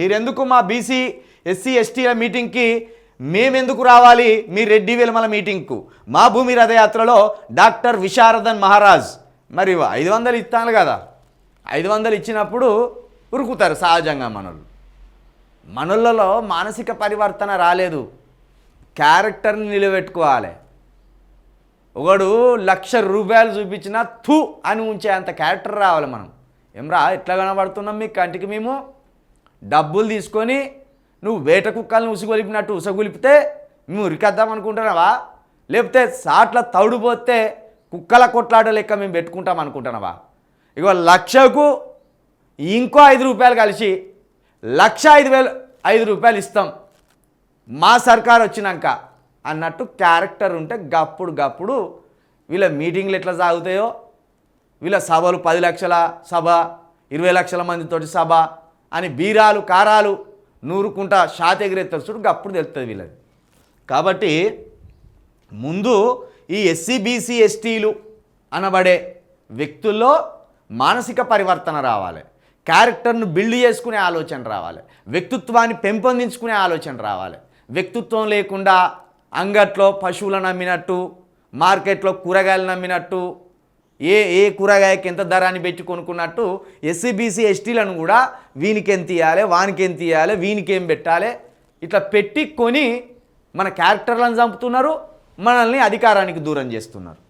మీరెందుకు మా BC SC ఎస్టీల మీటింగ్కి మేమెందుకు రావాలి? మీ రెడ్డి వెలమల మీటింగ్కు. మా భూమి రథయాత్రలో డాక్టర్ విశారదన్ మహారాజ్. మరి ఐదు వందలు ఇస్తాను కదా. ఐదు వందలు ఇచ్చినప్పుడు ఉరుకుతారు సహజంగా మనలు మనలలో మానసిక పరివర్తన రాలేదు. క్యారెక్టర్ని నిలబెట్టుకోవాలి. ఒకడు లక్ష రూపాయలు చూపించినా థు అని ఉంచే అంత క్యారెక్టర్ రావాలి మనం. ఏమ్రా ఎట్లా కనబడుతున్నాం మీ కంటికి మేము? డబ్బులు తీసుకొని నువ్వు వేట కుక్కల్ని ఉసుగొలిపినట్టు ఉసగొలిపితే మేము ఉరికేద్దాం అనుకుంటున్నావా? లేకపోతే సాట్ల తౌడుపోతే కుక్కల కొట్లాడ లెక్క మేము పెట్టుకుంటాం అనుకుంటున్నావా? ఇగో లక్షకు ఇంకో ఐదు రూపాయలు కలిసి లక్ష ఐదు వేలు ఐదు రూపాయలు ఇస్తాం. మా సర్కార్ వచ్చినాక అన్నట్టు క్యారెక్టర్ ఉంటే గప్పుడు గప్పుడు వీళ్ళ మీటింగ్లు ఎట్లా సాగుతాయో వీళ్ళ సభలు పది లక్షల సభ ఇరవై లక్షల మందితోటి సభ అని బీరాలు కారాలు నూరుకుంటా షాత్ ఎగిరెత్తారు చూడు అప్పుడు తెలుస్తుంది వీళ్ళది. కాబట్టి ముందు ఈ ఎస్సీ బీసీ ఎస్టీలు అనబడే వ్యక్తుల్లో మానసిక పరివర్తన రావాలి. క్యారెక్టర్ను బిల్డ్ చేసుకునే ఆలోచన రావాలి. వ్యక్తిత్వాన్ని పెంపొందించుకునే ఆలోచన రావాలి. వ్యక్తిత్వం లేకుండా అంగట్లో పశువులను నమ్మినట్టు మార్కెట్లో కూరగాయలు నమ్మినట్టు ఏ ఏ కూరగాయకి ఎంత ధరాన్ని పెట్టి కొనుక్కున్నట్టు ఎస్సీబీసీ ఎస్టీలను కూడా వీనికి ఎంత ఇవ్వాలి వానికి ఎంత ఇవ్వాలి వీనికి ఏం పెట్టాలి ఇట్లా పెట్టి కొని మన క్యారెక్టర్లను చంపుతున్నారు మనల్ని అధికారానికి దూరం చేస్తున్నారు.